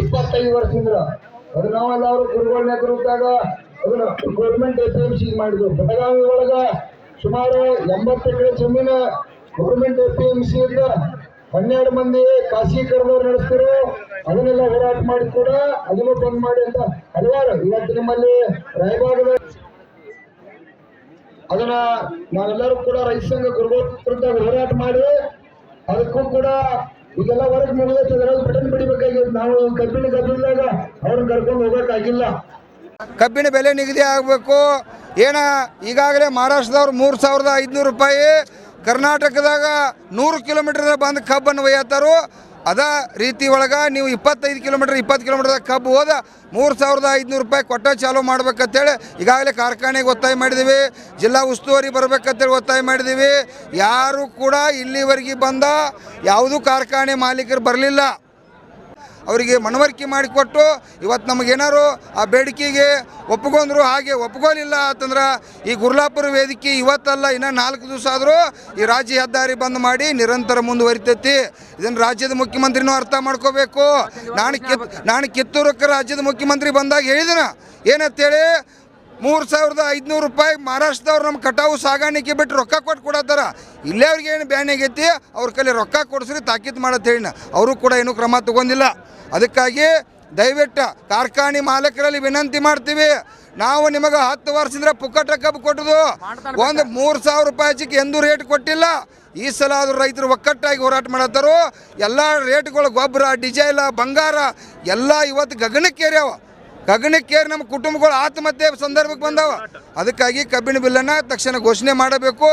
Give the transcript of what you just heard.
ಇಪ್ಪತ್ತೈದು ವರ್ಷದಿಂದ. ಅದು ಅವರು ಗುರುಗಳ ನೇತೃತ್ವದಾಗ ಅದನ್ನ ಗೌರ್ಮೆಂಟ್ ಎಸ್ ಎಂ ಸಿ ಮಾಡಿದ್ರು ಬೆಳಗಾವಿ ಒಳಗ ಸುಮಾರು ಎಂಬತ್ತು ಎಕರೆ ಜಮೀನ ಗೌರ್ಮೆಂಟ್ ಎಸ್ ಎಂ ಸಿ ಇಂದ ಹನ್ನೆರಡು ಮಂದಿ ಖಾಸಗೀಕರಣದವ್ರು ನಡೆಸ್ತಾರೆ. ಅದನ್ನೆಲ್ಲ ಹೋರಾಟ ಮಾಡಿ ಕೂಡ ಅದನ್ನು ಬಂದ್ ಮಾಡಿ ಅಂತ ಹಲವಾರು. ಇವತ್ತು ನಿಮ್ಮಲ್ಲಿ ರಾಯಭಾಗದ ಅದನ್ನ ನಾವೆಲ್ಲರೂ ಕೂಡ ರೈತ ಸಂಘ ಗುರುಗಳ ಹೋರಾಟ ಮಾಡಿ, ಅದಕ್ಕೂ ಕೂಡ ಈಗೆಲ್ಲ ಹೊರಗೆ ಮುಗಿದೈತೆ ಅದರಲ್ಲಿ ಬಟನ್ ಬಿಡಿಬೇಕಾಗಿತ್ತು. ನಾವು ಕಬ್ಬಿಣ ಕಬ್ಬಿಲ್ದಾಗ ಅವ್ರನ್ನ ಕರ್ಕೊಂಡು ಹೋಗೋಕ್ಕಾಗಿಲ್ಲ. ಕಬ್ಬಿನ ಬೆಲೆ ನಿಗದಿ ಆಗಬೇಕು. ಏನ, ಈಗಾಗಲೇ ಮಹಾರಾಷ್ಟ್ರದವ್ರು ಮೂರು ಸಾವಿರದ ಐದುನೂರು ರೂಪಾಯಿ, ಕರ್ನಾಟಕದಾಗ ನೂರು ಕಿಲೋಮೀಟರ್ ಬಂದು ಕಬ್ಬನ್ನು ಒಯ್ಯತ್ತಾರು. ಅದ ರೀತಿ ಒಳಗೆ ನೀವು ಇಪ್ಪತ್ತೈದು ಕಿಲೋಮೀಟರ್, ಇಪ್ಪತ್ತು ಕಿಲೋಮೀಟರ್ ಕಬ್ಬು ಹೋದ ಮೂರು ಸಾವಿರದ ಐದುನೂರು ರೂಪಾಯಿ ಕೊಟ್ಟ ಚಾಲೂ ಮಾಡ್ಬೇಕಂತೇಳಿ ಈಗಾಗಲೇ ಕಾರ್ಖಾನೆಗೆ ಒತ್ತಾಯ ಮಾಡಿದ್ದೀವಿ ಜಿಲ್ಲಾ ಉಸ್ತುವಾರಿ ಬರ್ಬೇಕಂತೇಳಿ ಒತ್ತಾಯ ಮಾಡಿದ್ದೀವಿ ಯಾರು ಕೂಡ ಇಲ್ಲಿವರೆಗೆ ಬಂದ ಯಾವುದೂ ಕಾರ್ಖಾನೆ ಮಾಲೀಕರು ಬರಲಿಲ್ಲ. ಅವರಿಗೆ ಮನವರಿಕೆ ಮಾಡಿಕೊಟ್ಟು ಇವತ್ತು ನಮಗೇನಾರು ಆ ಬೇಡಿಕೆಗೆ ಒಪ್ಪಿಕೊಂಡ್ರು ಹಾಗೆ ಒಪ್ಕೊಳ್ಳಿಲ್ಲ ಅಂತಂದ್ರೆ ಈ ಗುರ್ಲಾಪುರ ವೇದಿಕೆ ಇವತ್ತಲ್ಲ, ಇನ್ನು ನಾಲ್ಕು ದಿವಸ ಆದರೂ ಈ ರಾಜ್ಯ ಹೆದ್ದಾರಿ ಬಂದ್ ಮಾಡಿ ನಿರಂತರ ಮುಂದುವರಿತೈತಿ. ಇದನ್ನು ರಾಜ್ಯದ ಮುಖ್ಯಮಂತ್ರಿನೂ ಅರ್ಥ ಮಾಡ್ಕೋಬೇಕು. ನಾನು ಕಿತ್ ನಾನು ಕಿತ್ತೂರಕ್ಕೆ ರಾಜ್ಯದ ಮುಖ್ಯಮಂತ್ರಿ ಬಂದಾಗ ಹೇಳಿದನ. ಏನಂತೇಳಿ ಮೂರು ಸಾವಿರದ ಐದುನೂರು ರೂಪಾಯಿ ಮಹಾರಾಷ್ಟ್ರದವ್ರು ನಮ್ಮ ಕಟಾವು ಸಾಗಾಣಿಕೆ ಬಿಟ್ಟು ರೊಕ್ಕ ಕೊಟ್ಟು ಕೊಡತ್ತಾರ. ಇಲ್ಲೇ ಅವ್ರಿಗೆ ಏನು ಬ್ಯಾನ್ ಆಗೈತಿ? ಅವ್ರ ಕೈಲಿ ರೊಕ್ಕ ಕೊಡಿಸ್ರಿ ತಾಕೀತು ಮಾಡತ್ತೆ ಹೇಳಿನ ಅವರು ಕೂಡ ಏನು ಕ್ರಮ ತಗೊಂಡಿಲ್ಲ. ಅದಕ್ಕಾಗಿ ದಯವಿಟ್ಟು ಕಾರ್ಖಾನೆ ಮಾಲಕರಲ್ಲಿ ವಿನಂತಿ ಮಾಡ್ತೀವಿ. ನಾವು ನಿಮಗೆ ಹತ್ತು ವರ್ಷದಿಂದ ಪುಕ್ಕಟ ಕಬ್ಬು ಕೊಟ್ಟದು ಒಂದು ಮೂರು ಸಾವಿರ ರೂಪಾಯಿ ಚಿಕ್ಕ ಎಂದೂ ರೇಟ್ ಕೊಟ್ಟಿಲ್ಲ. ಈ ಸಲ ಆದರೂ ರೈತರು ಒಕ್ಕಟ್ಟಾಗಿ ಹೋರಾಟ ಮಾಡತ್ತಾರೋ? ಎಲ್ಲ ರೇಟ್ಗಳು ಗೊಬ್ಬರ ಡಿಜೈಲ ಬಂಗಾರ ಎಲ್ಲ ಇವತ್ತು ಗಗನಕ್ಕೇರ್ಯಾವ ಗಗನಕ್ಕೇರಿ ನಮ್ಮ ಕುಟುಂಬಗಳು ಆತ್ಮಹತ್ಯೆ ಸಂದರ್ಭಕ್ಕೆ ಬಂದಾವ. ಅದಕ್ಕಾಗಿ ಕಬ್ಬಿಣ ಬಿಲ್ಲನ್ನು ತಕ್ಷಣ ಘೋಷಣೆ ಮಾಡಬೇಕು.